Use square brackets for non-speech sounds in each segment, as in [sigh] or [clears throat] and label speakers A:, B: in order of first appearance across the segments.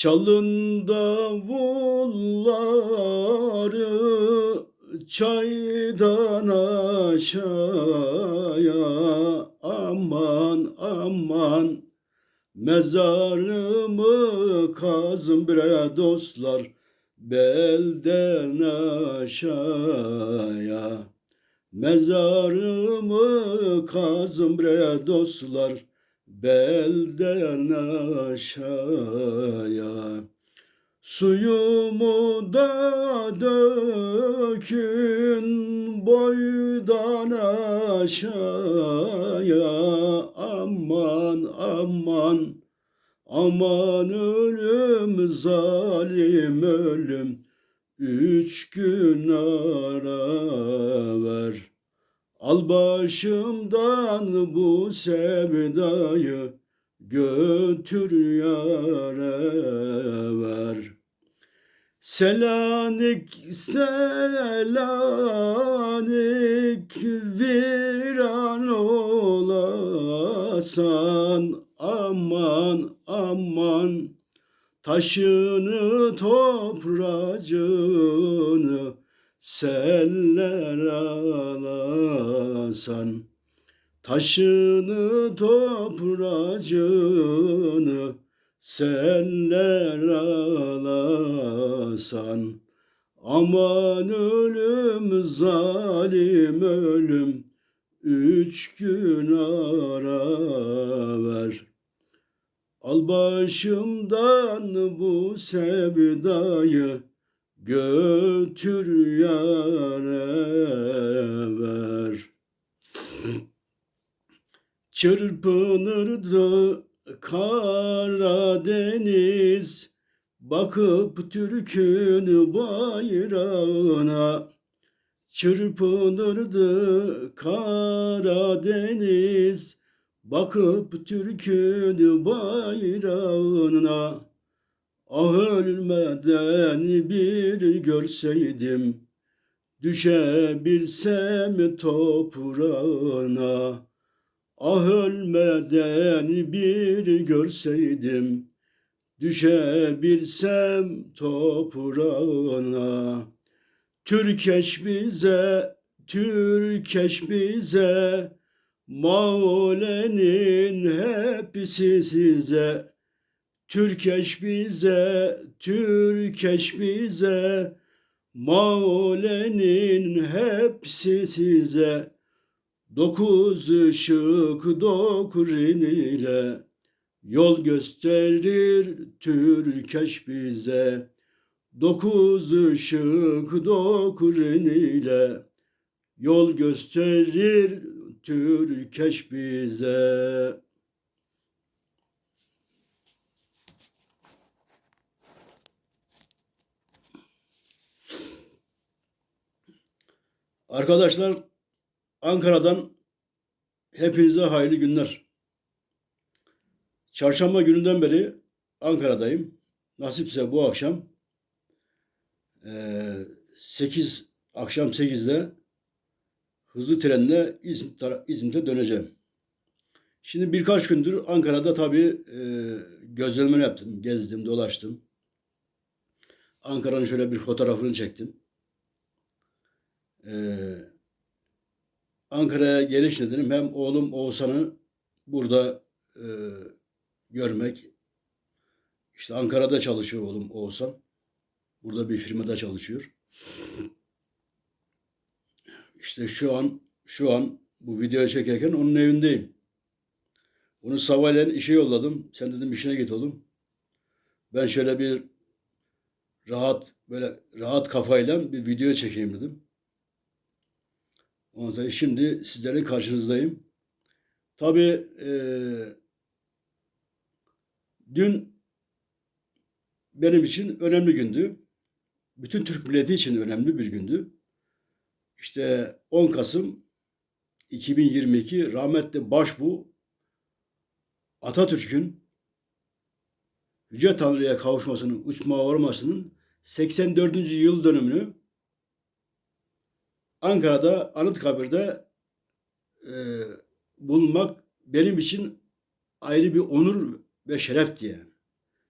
A: Çalın davulları çaydan aşağıya. Aman aman mezarımı kazın bre dostlar belden aşağıya. Mezarımı kazın bre dostlar belden aşağıya Suyumu da dökün boydan aşağıya. Aman aman aman ölüm zalim ölüm üç gün ara ver al başımdan bu sevdayı götür yâre ver. Selanik selanik viran olasan aman aman taşını topracını seller alasan taşını topracını seller alasan. Aman ölüm zalim ölüm üç gün ara ver. Al başımdan bu sevdayı götür yâre ver. Çırpınırdı Karadeniz Bakıp Türk'ün bayrağına. Çırpınırdı Karadeniz Bakıp Türk'ün bayrağına Ah ölmeden bir görseydim Düşebilsem toprağına. Ah ölmeden bir görseydim Düşebilsem toprağına. Türkeş bize, Türkeş bize Maulenin hepsi size Türkeş bize, Türkeş bize Maulenin hepsi size. Dokuz ışık dokurin ile Yol gösterir Türkeş bize. Dokuz ışık dokurin ile Yol gösterir Türkeş bize Arkadaşlar Ankara'dan hepinize hayırlı günler. Çarşamba gününden beri Ankara'dayım. Nasipse bu akşam eee, 8 akşam 8'de hızlı trenle İzmit'e döneceğim. Şimdi birkaç gündür Ankara'da tabii eee gözlemler yaptım. Gezdim, dolaştım. Ankara'nın şöyle bir fotoğrafını çektim. Eee Ankara'ya geliş nedenim hem oğlum Oğuzhan'ı burada e, görmek. İşte Ankara'da çalışıyor oğlum Oğuzhan. Burada bir firmada çalışıyor. İşte şu an şu an bu videoyu çekerken onun evindeyim. Onu sabahleyin işe yolladım. Sen dedim işine git oğlum. Ben şöyle bir rahat böyle rahat kafayla bir video çekeyim dedim. Ondan sonra şimdi sizlerin karşınızdayım. Tabii eee, dün benim için önemli gündü. Bütün Türk milleti için önemli bir gündü. İşte 10 Kasım 2022 rahmetli başbu Atatürk'ün Yüce Tanrı'ya kavuşmasının, uçma varmasının 84. yıl dönümünü Ankara'da Anıtkabir'de e, bulunmak benim için ayrı bir onur ve şerefti yani.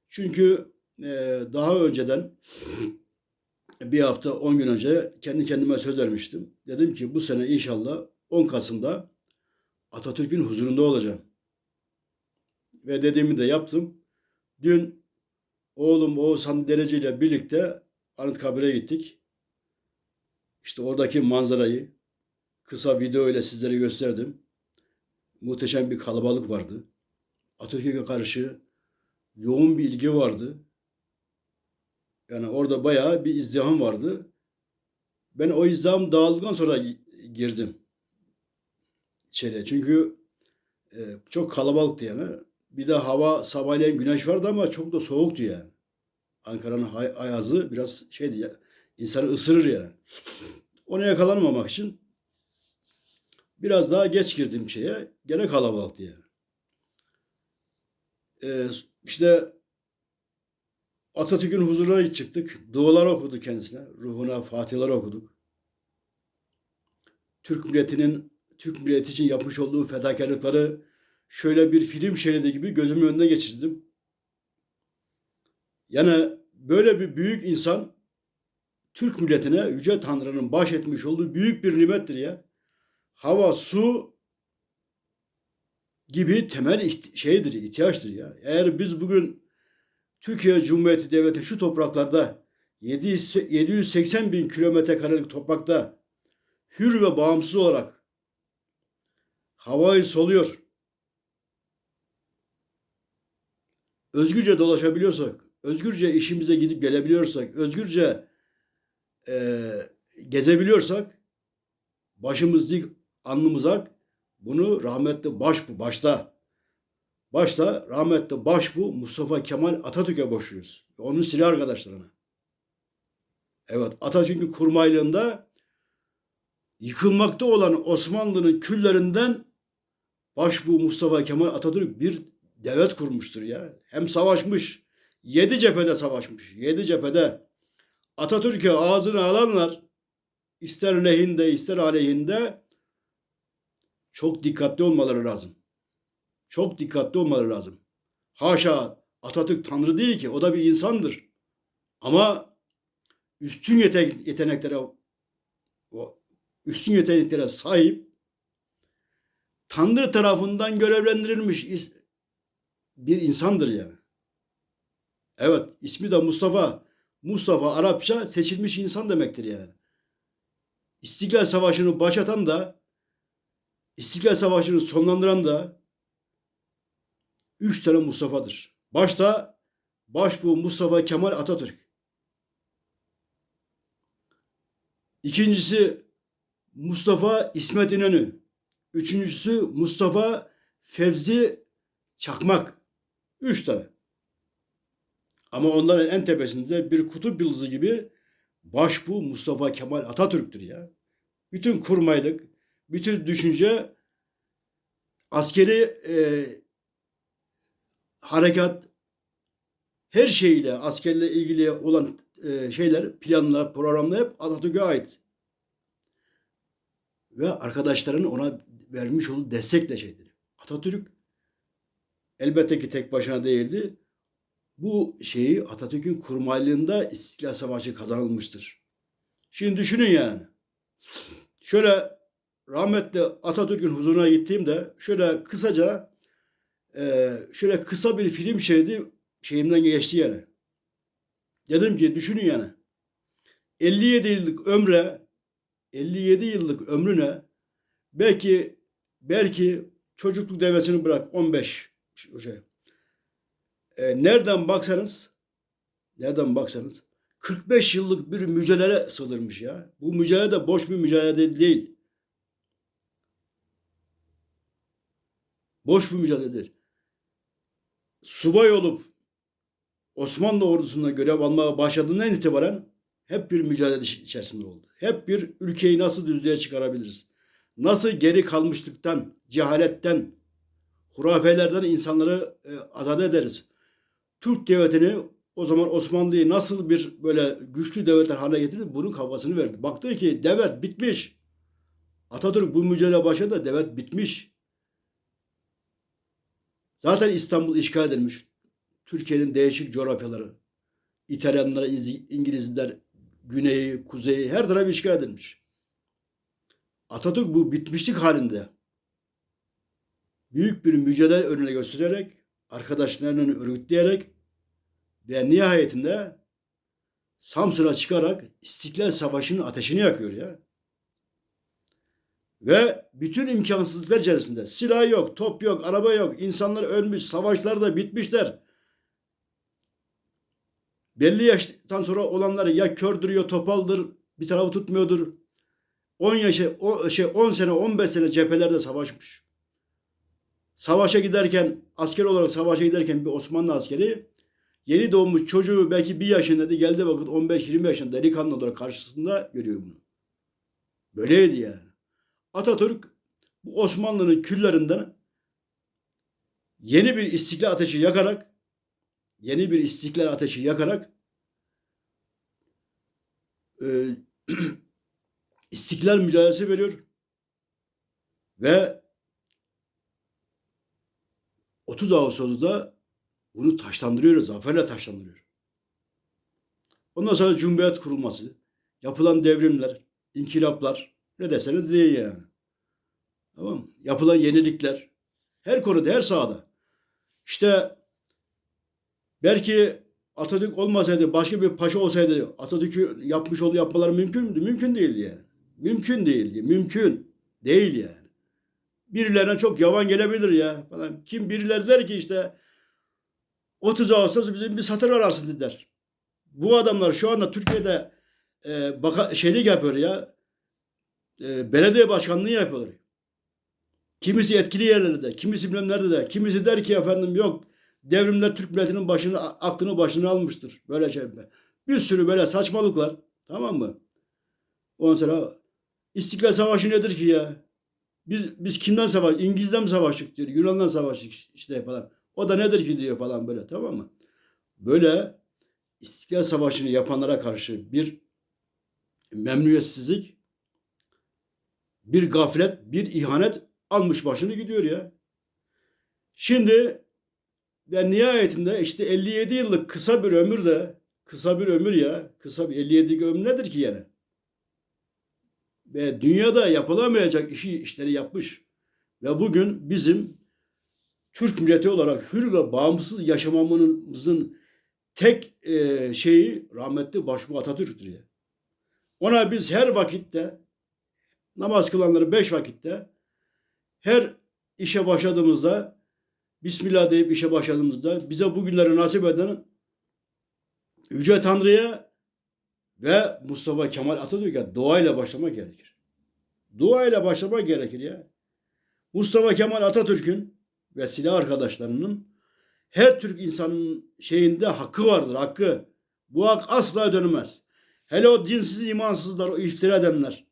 A: Çünkü e, daha önceden [clears throat] bir hafta 10 gün önce kendi kendime söz vermiştim. Dedim ki bu sene inşallah 10 Kasım'da Atatürk'ün huzurunda olacağım. Ve dediğimi de yaptım. Dün oğlum Oğuzhan Derece ile birlikte Anıtkabir'e gittik. İşte oradaki manzarayı kısa video ile sizlere gösterdim. Muhteşem bir kalabalık vardı. Atatürk'e karşı yoğun bir ilgi vardı. Yani orada bayağı bir izdiham vardı. Ben o izdiham dağıldıktan sonra gi- girdim içeriye. Çünkü e, çok kalabalıktı yani. Bir de hava sabahleyin güneş vardı ama çok da soğuktu yani. Ankara'nın ayazı biraz şeydi ya, insanı ısırır yani. Ona yakalanmamak için biraz daha geç girdim şeye. Gene kalabalıktı yani. Ee, işte Atatürk'ün huzuruna çıktık. Dualar okuduk kendisine. Ruhuna fatihalar okuduk. Türk milletinin Türk milleti için yapmış olduğu fedakarlıkları şöyle bir film şeridi gibi gözümün önüne geçirdim. Yani böyle bir büyük insan Türk milletine Yüce Tanrı'nın bahşetmiş olduğu büyük bir nimettir ya. Hava, su gibi temel şeydir, ihtiyaçtır ya. Eğer biz bugün Türkiye Cumhuriyeti Devleti şu topraklarda 700 780 bin kilometre karelik toprakta hür ve bağımsız olarak havayı soluyor. Özgürce dolaşabiliyorsak, özgürce işimize gidip gelebiliyorsak, özgürce eee, gezebiliyorsak başımız dik, alnımız ak. Bunu rahmetli baş bu başta. Başta rahmetli baş bu Mustafa Kemal Atatürk'e borçluyuz. Onun silah arkadaşlarına. Evet Atatürk'ün kurmaylığında yıkılmakta olan Osmanlı'nın küllerinden başbu Mustafa Kemal Atatürk bir devlet kurmuştur ya. Hem savaşmış, yedi cephede savaşmış. Yedi cephede Atatürk'e ağzını alanlar ister lehinde ister aleyhinde çok dikkatli olmaları lazım. Çok dikkatli olmaları lazım. Haşa Atatürk Tanrı değil ki o da bir insandır. Ama üstün yete- yeteneklere üstün yeteneklere sahip Tanrı tarafından görevlendirilmiş bir insandır yani. Evet ismi de Mustafa. Mustafa Arapça seçilmiş insan demektir yani. İstiklal Savaşı'nı başlatan da İstiklal Savaşı'nı sonlandıran da üç tane Mustafa'dır. Başta başbuğ Mustafa Kemal Atatürk. İkincisi Mustafa İsmet İnönü. Üçüncüsü Mustafa Fevzi Çakmak. Üç tane. Ama onların en tepesinde bir kutup yıldızı gibi başbuğ Mustafa Kemal Atatürk'tür ya. Bütün kurmaylık, bütün düşünce askeri e, harekat her şeyle askerle ilgili olan e, şeyler, planlar, programlar hep Atatürk'e ait. Ve arkadaşların ona vermiş olduğu destekle şeydir. Atatürk elbette ki tek başına değildi. Bu şeyi Atatürk'ün kurmaylığında İstiklal Savaşı kazanılmıştır. Şimdi düşünün yani. Şöyle rahmetli Atatürk'ün huzuruna gittiğimde şöyle kısaca e, şöyle kısa bir film şeridi şeyimden geçti yani. Dedim ki düşünün yani. 57 yıllık ömre 57 yıllık ömrüne belki belki çocukluk devresini bırak 15 şey. E, nereden baksanız nereden baksanız 45 yıllık bir mücadele sığdırmış ya. Bu mücadele de boş bir mücadele değil. Boş bir mücadele değil. Subay olup Osmanlı ordusunda görev almaya başladığından itibaren hep bir mücadele içerisinde oldu. Hep bir ülkeyi nasıl düzlüğe çıkarabiliriz? Nasıl geri kalmışlıktan, cehaletten, hurafelerden insanları e, azat ederiz? Türk devletini o zaman Osmanlı'yı nasıl bir böyle güçlü devletler haline getirdi? Bunun kafasını verdi. Baktı ki devlet bitmiş. Atatürk bu mücadele başında devlet bitmiş. Zaten İstanbul işgal edilmiş. Türkiye'nin değişik coğrafyaları. İtalyanlar, İz- İngilizler, güneyi, kuzeyi her taraf işgal edilmiş. Atatürk bu bitmişlik halinde büyük bir mücadele önüne göstererek, arkadaşlarını örgütleyerek ve nihayetinde Samsun'a çıkarak İstiklal Savaşı'nın ateşini yakıyor ya. Ve bütün imkansızlıklar içerisinde silah yok, top yok, araba yok, insanlar ölmüş, savaşlar da bitmişler. Belli yaştan sonra olanlar ya kördür ya topaldır, bir tarafı tutmuyordur. 10 yaşı, o, şey 10 sene, 15 sene cephelerde savaşmış. Savaşa giderken, asker olarak savaşa giderken bir Osmanlı askeri yeni doğmuş çocuğu belki bir yaşındaydı geldi vakit 15-20 yaşında delikanlı olarak karşısında görüyor bunu. Böyleydi yani. Atatürk bu Osmanlı'nın küllerinden yeni bir istiklal ateşi yakarak yeni bir istiklal ateşi yakarak e, [clears throat] istiklal mücadelesi veriyor ve 30 Ağustos'ta bunu taşlandırıyor, zaferle taşlandırıyor. Ondan sonra Cumhuriyet kurulması, yapılan devrimler, inkılaplar, ne deseniz deyin yani. Tamam? Yapılan yenilikler, her konuda, her sahada. İşte belki Atatürk olmasaydı, başka bir paşa olsaydı Atatürk'ü yapmış olduğu yapmaları mümkün müydü? Mümkün değildi yani. Mümkün değildi. Mümkün değil yani. Birilerine çok yavan gelebilir ya falan. Kim birileri der ki işte 30 Ağustos bizim bir satır arası der. Bu adamlar şu anda Türkiye'de e, baka, şeylik yapıyor ya. E, belediye başkanlığı yapıyorlar. Kimisi etkili yerlerde, kimisi bilmem nerede de, kimisi der ki efendim yok devrimler Türk milletinin başını aklını başına almıştır. Böyle şey. Bir sürü böyle saçmalıklar. Tamam mı? Ondan sonra İstiklal Savaşı nedir ki ya? Biz biz kimden savaş? İngiliz'den mi savaştık diyor. Yunan'dan savaştık işte falan. O da nedir ki diyor falan böyle tamam mı? Böyle İstiklal Savaşı'nı yapanlara karşı bir memnuniyetsizlik, bir gaflet, bir ihanet almış başını gidiyor ya. Şimdi ve nihayetinde işte 57 yıllık kısa bir ömür de kısa bir ömür ya. Kısa bir 57 ömür nedir ki yani? Ve dünyada yapılamayacak işi işleri yapmış. Ve bugün bizim Türk milleti olarak hür ve bağımsız yaşamamızın tek e, şeyi rahmetli başbuğ Atatürk'tür ya. Ona biz her vakitte namaz kılanları beş vakitte her işe başladığımızda Bismillah deyip işe başladığımızda bize bu günleri nasip eden Yüce Tanrı'ya ve Mustafa Kemal Atatürk'e duayla başlamak gerekir. Duayla başlamak gerekir ya. Mustafa Kemal Atatürk'ün ve silah arkadaşlarının her Türk insanın şeyinde hakkı vardır, hakkı. Bu hak asla dönmez. Hele o dinsiz, imansızlar, o iftira edenler.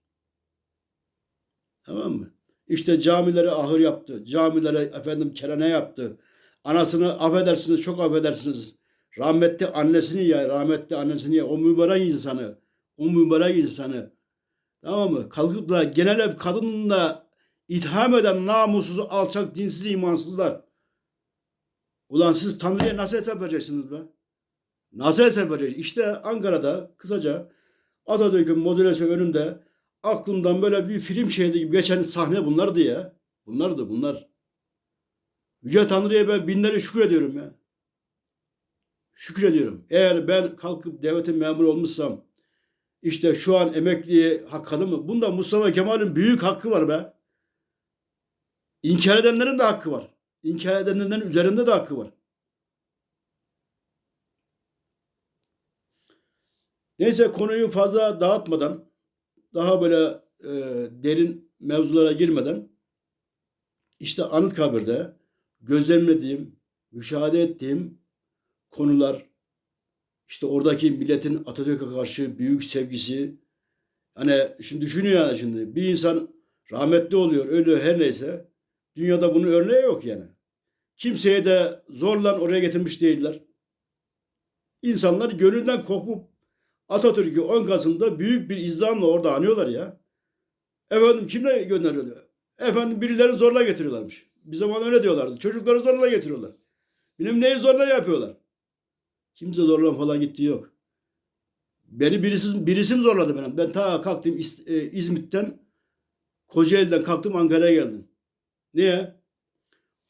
A: Tamam mı? İşte camileri ahır yaptı. Camilere efendim kerane yaptı. Anasını affedersiniz, çok affedersiniz. Rahmetli annesini ya, rahmetli annesini ya, o mübarek insanı, o mübarek insanı. Tamam mı? Kalkıp da genel ev kadınını da itham eden namussuz, alçak, dinsiz, imansızlar. Ulan siz Tanrı'ya nasıl hesap vereceksiniz be? Nasıl hesap vereceksiniz? İşte Ankara'da kısaca Atatürk'ün modülesi önünde aklımdan böyle bir film şehri gibi geçen sahne bunlardı ya. Bunlardı bunlar. Yüce Tanrı'ya ben binleri şükür ediyorum ya. Şükür ediyorum. Eğer ben kalkıp devletin memuru olmuşsam işte şu an emekliye hak mı? Bunda Mustafa Kemal'in büyük hakkı var be. İnkar edenlerin de hakkı var. İnkar edenlerin üzerinde de hakkı var. Neyse konuyu fazla dağıtmadan daha böyle e, derin mevzulara girmeden işte Anıtkabir'de gözlemlediğim, müşahede ettiğim konular işte oradaki milletin Atatürk'e karşı büyük sevgisi hani şimdi düşünüyor yani şimdi bir insan rahmetli oluyor, ölüyor her neyse dünyada bunun örneği yok yani. Kimseye de zorla oraya getirmiş değiller. İnsanlar gönülden kopup Atatürk'ü 10 Kasım'da büyük bir izdamla orada anıyorlar ya. Efendim kimle gönderiyorlar? Efendim birileri zorla getiriyorlarmış. Bir zaman öyle diyorlardı. Çocukları zorla getiriyorlar. Bilim neyi zorla yapıyorlar. Kimse zorlan falan gittiği yok. Beni birisi, birisi mi zorladı benim? Ben ta kalktım İz- e, İzmit'ten Kocaeli'den kalktım Ankara'ya geldim. Niye?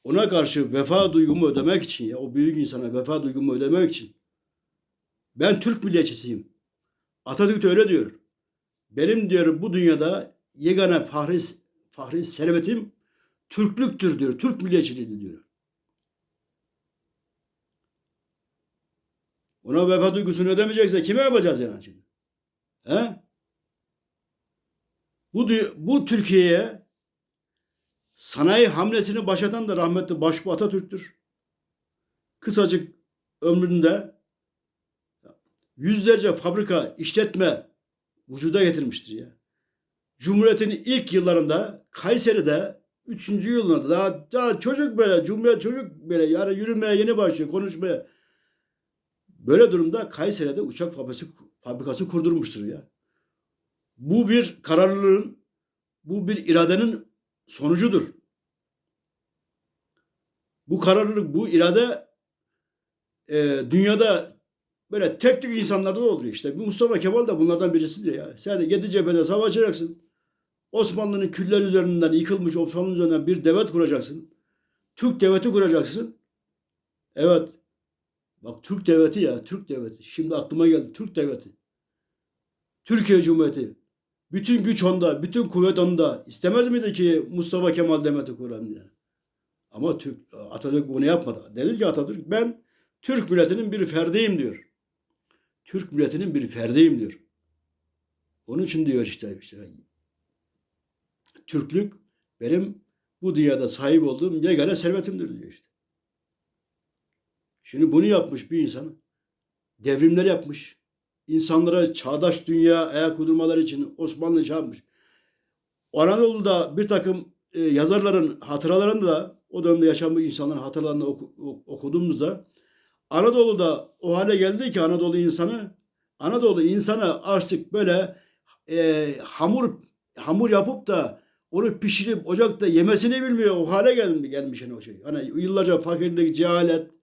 A: Ona karşı vefa duygumu ödemek için ya o büyük insana vefa duygumu ödemek için. Ben Türk milliyetçisiyim. Atatürk de öyle diyor. Benim diyor bu dünyada yegane fahri, fahri servetim Türklüktür diyor. Türk milliyetçiliği diyor. Ona vefa duygusunu ödemeyecekse kime yapacağız yani şimdi? He? Bu, bu Türkiye'ye sanayi hamlesini başlatan da rahmetli Başbuğ Atatürk'tür. Kısacık ömründe yüzlerce fabrika, işletme vücuda getirmiştir ya. Cumhuriyet'in ilk yıllarında Kayseri'de 3. yılında daha, daha çocuk böyle Cumhuriyet çocuk böyle yani yürümeye yeni başlıyor konuşmaya. Böyle durumda Kayseri'de uçak fabrikası, fabrikası kurdurmuştur ya. Bu bir kararlılığın, bu bir iradenin sonucudur. Bu kararlılık, bu irade e, dünyada böyle tek tük insanlarda da oluyor işte. Bu Mustafa Kemal da bunlardan birisidir ya. Sen yedi cephede savaşacaksın. Osmanlı'nın küller üzerinden yıkılmış Osmanlı üzerinden bir devlet kuracaksın. Türk devleti kuracaksın. Evet. Bak Türk devleti ya, Türk devleti. Şimdi aklıma geldi Türk devleti. Türkiye Cumhuriyeti. Bütün güç onda, bütün kuvvet onda. İstemez miydi ki Mustafa Kemal devleti kuran diye. Ama Türk, Atatürk bunu yapmadı. Dedi ki Atatürk ben Türk milletinin bir ferdiyim diyor. Türk milletinin bir ferdiyim diyor. Onun için diyor işte, işte Türklük benim bu dünyada sahip olduğum yegane servetimdir diyor işte. Şimdi bunu yapmış bir insan. Devrimler yapmış. İnsanlara çağdaş dünya ayak uydurmaları için Osmanlı şey yapmış. Anadolu'da bir takım e, yazarların hatıralarında da o dönemde yaşamış insanların hatıralarını oku- ok- okuduğumuzda Anadolu'da o hale geldi ki Anadolu insanı Anadolu insanı artık böyle e, hamur hamur yapıp da onu pişirip ocakta yemesini bilmiyor. O hale gelmiş, gelmiş yani o şey. Hani yıllarca fakirlik, cehalet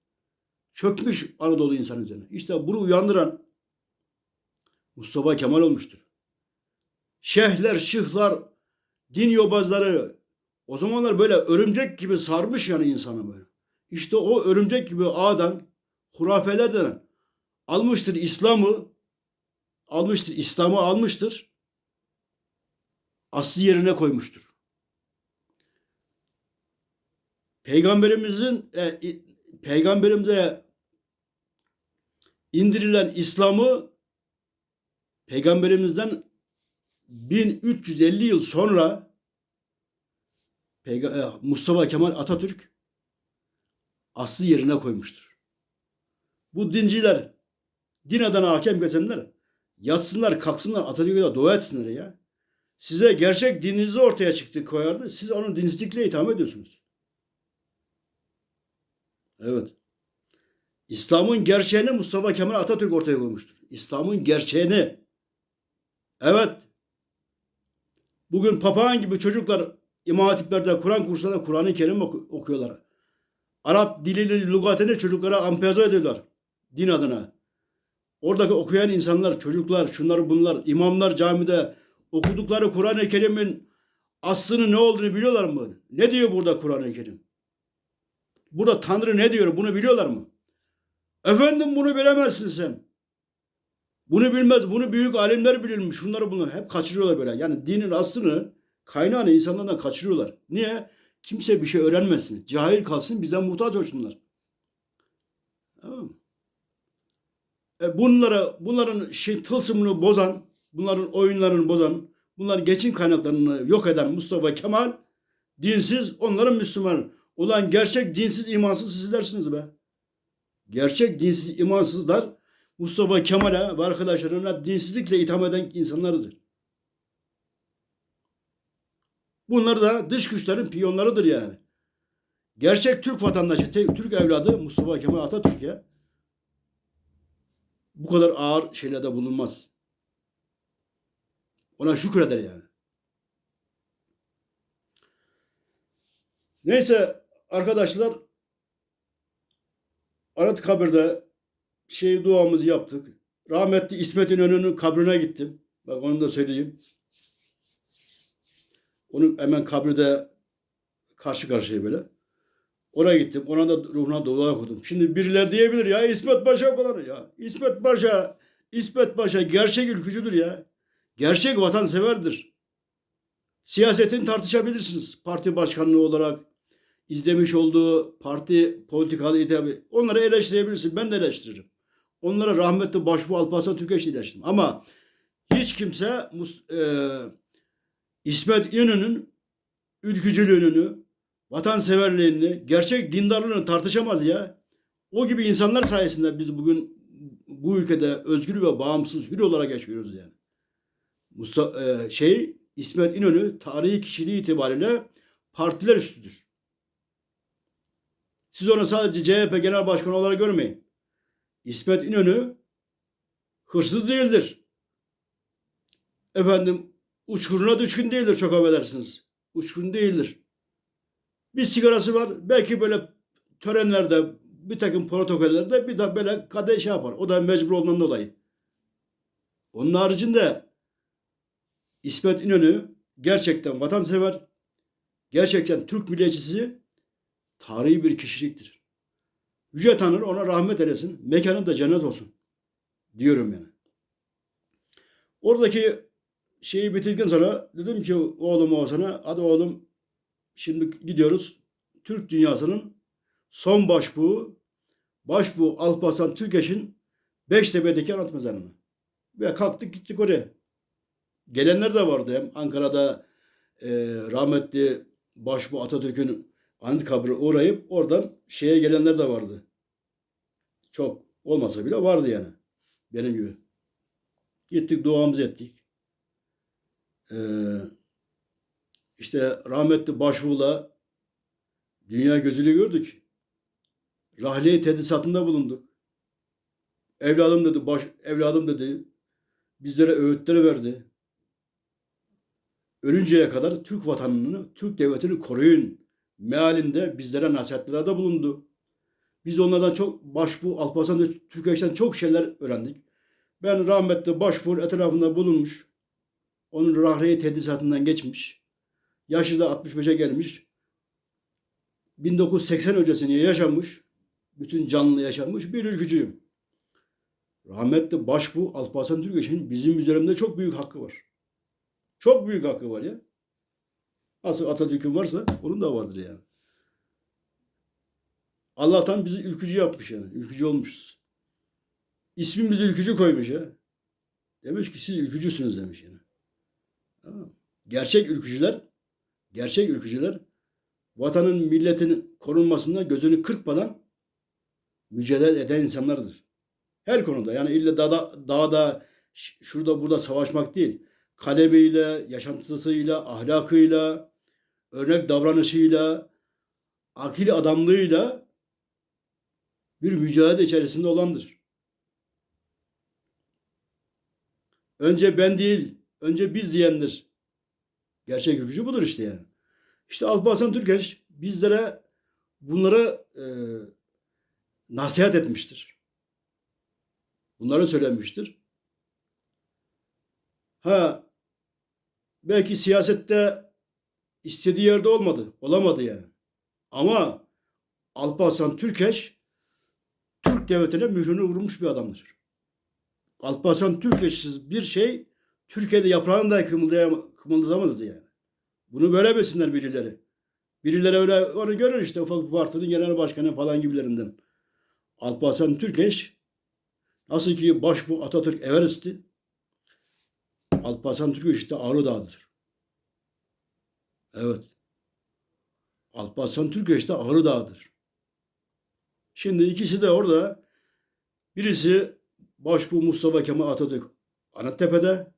A: çökmüş Anadolu insanı üzerine. İşte bunu uyandıran Mustafa Kemal olmuştur. Şeyhler, şıhlar, din yobazları o zamanlar böyle örümcek gibi sarmış yani insanı böyle. İşte o örümcek gibi ağdan, hurafelerden almıştır İslam'ı, almıştır İslam'ı almıştır. Aslı yerine koymuştur. Peygamberimizin e, peygamberimize indirilen İslam'ı peygamberimizden 1350 yıl sonra e, Mustafa Kemal Atatürk aslı yerine koymuştur. Bu dinciler, din adına hakem kesenler yatsınlar, kalksınlar, Atatürk'e de dua etsinler ya. Size gerçek dininizi ortaya çıktı koyardı. Siz onu dinsizlikle itham ediyorsunuz. Evet. İslam'ın gerçeğini Mustafa Kemal Atatürk ortaya koymuştur. İslam'ın gerçeğini. Evet. Bugün papağan gibi çocuklar imam hatiplerde, Kur'an kurslarında Kur'an-ı Kerim oku- okuyorlar. Arap diliyle lügatını çocuklara ampezo ediyorlar. Din adına. Oradaki okuyan insanlar, çocuklar, şunlar bunlar, imamlar camide okudukları Kur'an-ı Kerim'in aslını ne olduğunu biliyorlar mı? Ne diyor burada Kur'an-ı Kerim? Burada Tanrı ne diyor? Bunu biliyorlar mı? Efendim bunu bilemezsin sen. Bunu bilmez. Bunu büyük alimler bilirmiş. Şunları bunu hep kaçırıyorlar böyle. Yani dinin aslını, kaynağını insanlardan kaçırıyorlar. Niye? Kimse bir şey öğrenmesin. Cahil kalsın, bizden muhtaç olsunlar. Tamam? E bunlara, bunların şey, tılsımını bozan, bunların oyunlarını bozan, bunların geçim kaynaklarını yok eden Mustafa Kemal dinsiz, onların Müslüman. Ulan gerçek dinsiz, imansız sizlersiniz be. Gerçek dinsiz, imansızlar Mustafa Kemal'e ve arkadaşlarına dinsizlikle itham eden insanlardır. Bunlar da dış güçlerin piyonlarıdır yani. Gerçek Türk vatandaşı, Türk evladı Mustafa Kemal Atatürk'e bu kadar ağır şeylerde bulunmaz. Ona şükreder yani. Neyse arkadaşlar Anıtkabir'de şey duamızı yaptık. Rahmetli İsmet İnönü'nün kabrine gittim. Bak onu da söyleyeyim. Onun hemen kabri de karşı karşıya böyle. Oraya gittim. Ona da ruhuna dua okudum. Şimdi birileri diyebilir ya İsmet Paşa falan ya. İsmet Paşa, İsmet Paşa gerçek ülkücüdür ya. Gerçek vatanseverdir. Siyasetin tartışabilirsiniz. Parti başkanlığı olarak izlemiş olduğu parti politikalı hitabı. Onları eleştirebilirsin. Ben de eleştiririm. Onlara rahmetli Başbuğ Alparslan Türkeş'i eleştirdim. Ama hiç kimse e, İsmet İnönü'nün ülkücülüğünü, vatanseverliğini, gerçek dindarlığını tartışamaz ya. O gibi insanlar sayesinde biz bugün bu ülkede özgür ve bağımsız hür olarak yaşıyoruz yani. Mustafa, e, şey İsmet İnönü tarihi kişiliği itibariyle partiler üstüdür. Siz onu sadece CHP Genel Başkanı olarak görmeyin. İsmet İnönü hırsız değildir. Efendim uçkuruna düşkün değildir çok affedersiniz. Uçkun değildir. Bir sigarası var. Belki böyle törenlerde bir takım protokollerde bir de böyle kadeh şey yapar. O da mecbur olduğundan dolayı. Onun haricinde İsmet İnönü gerçekten vatansever, gerçekten Türk milliyetçisi tarihi bir kişiliktir. Yüce Tanrı ona rahmet eylesin, mekanı da cennet olsun diyorum yani. Oradaki şeyi bitirdikten sonra dedim ki oğlum Oğuzhan'a hadi oğlum şimdi gidiyoruz Türk dünyasının son başbuğu Başbuğ Alparslan Türkeş'in Beştepe'deki anıt mezarına. Ve kalktık gittik oraya. Gelenler de vardı hem Ankara'da e, rahmetli Başbuğ Atatürk'ün anıt kabri uğrayıp oradan şeye gelenler de vardı. Çok olmasa bile vardı yani. Benim gibi. Gittik duamızı ettik. Ee, işte rahmetli Başbuğ'la dünya gözüyle gördük. Rahliye tedrisatında bulunduk. Evladım dedi, baş, evladım dedi. Bizlere öğütleri verdi. Ölünceye kadar Türk vatanını, Türk devletini koruyun mealinde bizlere nasihatlerde bulundu. Biz onlardan çok Başbuğ, Alparslan Türkeş'ten çok şeyler öğrendik. Ben rahmetli Başbuğ'un etrafında bulunmuş. Onun rahriye tedrisatından geçmiş. Yaşı da 65'e gelmiş. 1980 öncesini yaşamış. Bütün canlı yaşanmış bir ülkücüyüm. Rahmetli Başbuğ Alparslan Türkeş'in bizim üzerimde çok büyük hakkı var. Çok büyük hakkı var ya. Nasıl Atatürk'ün varsa onun da vardır yani. Allah'tan bizi ülkücü yapmış yani. Ülkücü olmuşuz. İsmimizi ülkücü koymuş ya. Demiş ki siz ülkücüsünüz demiş yani. Tamam. Gerçek ülkücüler, gerçek ülkücüler vatanın, milletin korunmasında gözünü kırpmadan mücadele eden insanlardır. Her konuda yani illa dağda, dağda şurada burada savaşmak değil. Kalemiyle, yaşantısıyla, ahlakıyla, örnek davranışıyla, akil adamlığıyla bir mücadele içerisinde olandır. Önce ben değil, önce biz diyendir. Gerçek ülkücü budur işte yani. İşte Alparslan Türkeş bizlere bunlara e, nasihat etmiştir. Bunları söylenmiştir. Ha belki siyasette istediği yerde olmadı. Olamadı yani. Ama Alparslan Türkeş Türk devletine mührünü vurmuş bir adamdır. Alparslan Türkeşsiz bir şey Türkiye'de yaprağını da kımıldatamaz yani. Bunu böyle bilsinler birileri. Birileri öyle onu görür işte ufak bir partinin genel başkanı falan gibilerinden. Alparslan Türkeş nasıl ki başbu Atatürk Everest'ti. Alparslan Türkeş işte Ağrı Dağı'dır. Evet. Alparslan Türkeş de Ağrı Dağı'dır. Şimdi ikisi de orada birisi Başbuğ Mustafa Kemal Atatürk Anıttepe'de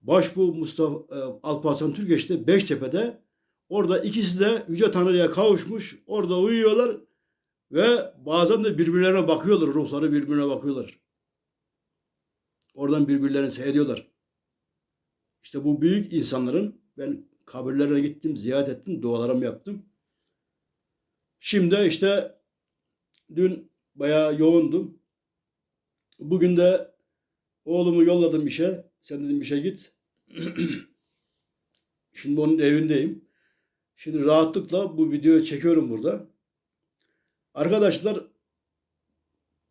A: Başbuğ Mustafa e, Alparslan Türkeş de Beştepe'de orada ikisi de Yüce Tanrı'ya kavuşmuş. Orada uyuyorlar ve bazen de birbirlerine bakıyorlar. Ruhları birbirine bakıyorlar. Oradan birbirlerini seyrediyorlar. İşte bu büyük insanların ben kabirlerine gittim, ziyaret ettim, dualarımı yaptım. Şimdi işte dün bayağı yoğundum. Bugün de oğlumu yolladım işe. Sen dedim işe git. [clears throat] Şimdi onun evindeyim. Şimdi rahatlıkla bu videoyu çekiyorum burada. Arkadaşlar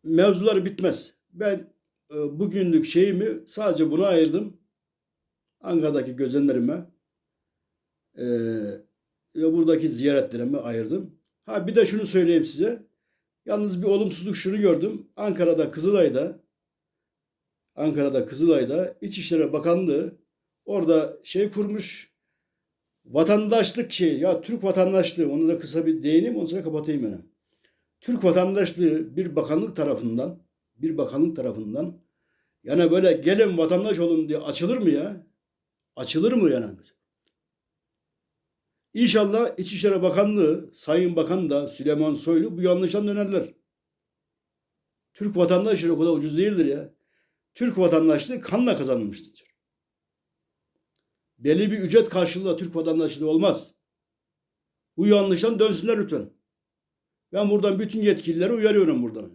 A: mevzular bitmez. Ben e, bugünlük şeyimi sadece buna ayırdım. Ankara'daki gözlemlerime e, ve buradaki ziyaretlerime ayırdım. Ha bir de şunu söyleyeyim size. Yalnız bir olumsuzluk şunu gördüm. Ankara'da Kızılay'da Ankara'da Kızılay'da İçişleri Bakanlığı orada şey kurmuş vatandaşlık şey ya Türk vatandaşlığı onu da kısa bir değineyim ondan sonra kapatayım yani. Türk vatandaşlığı bir bakanlık tarafından bir bakanlık tarafından yani böyle gelin vatandaş olun diye açılır mı ya? Açılır mı yani? İnşallah İçişleri Bakanlığı, Sayın Bakan da Süleyman Soylu bu yanlıştan dönerler. Türk vatandaşlığı o kadar ucuz değildir ya. Türk vatandaşlığı kanla kazanılmıştır. Belli bir ücret karşılığında Türk vatandaşlığı olmaz. Bu yanlıştan dönsünler lütfen. Ben buradan bütün yetkilileri uyarıyorum buradan.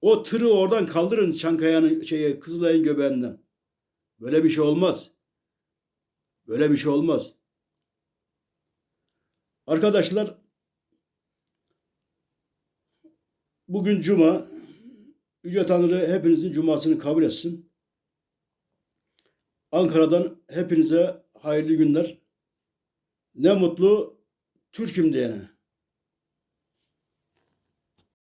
A: O tırı oradan kaldırın Çankaya'nın şeye Kızılay'ın göbeğinden. Böyle bir şey olmaz. Böyle bir şey olmaz. Arkadaşlar bugün cuma Yüce Tanrı hepinizin cumasını kabul etsin. Ankara'dan hepinize hayırlı günler. Ne mutlu Türk'üm diyene.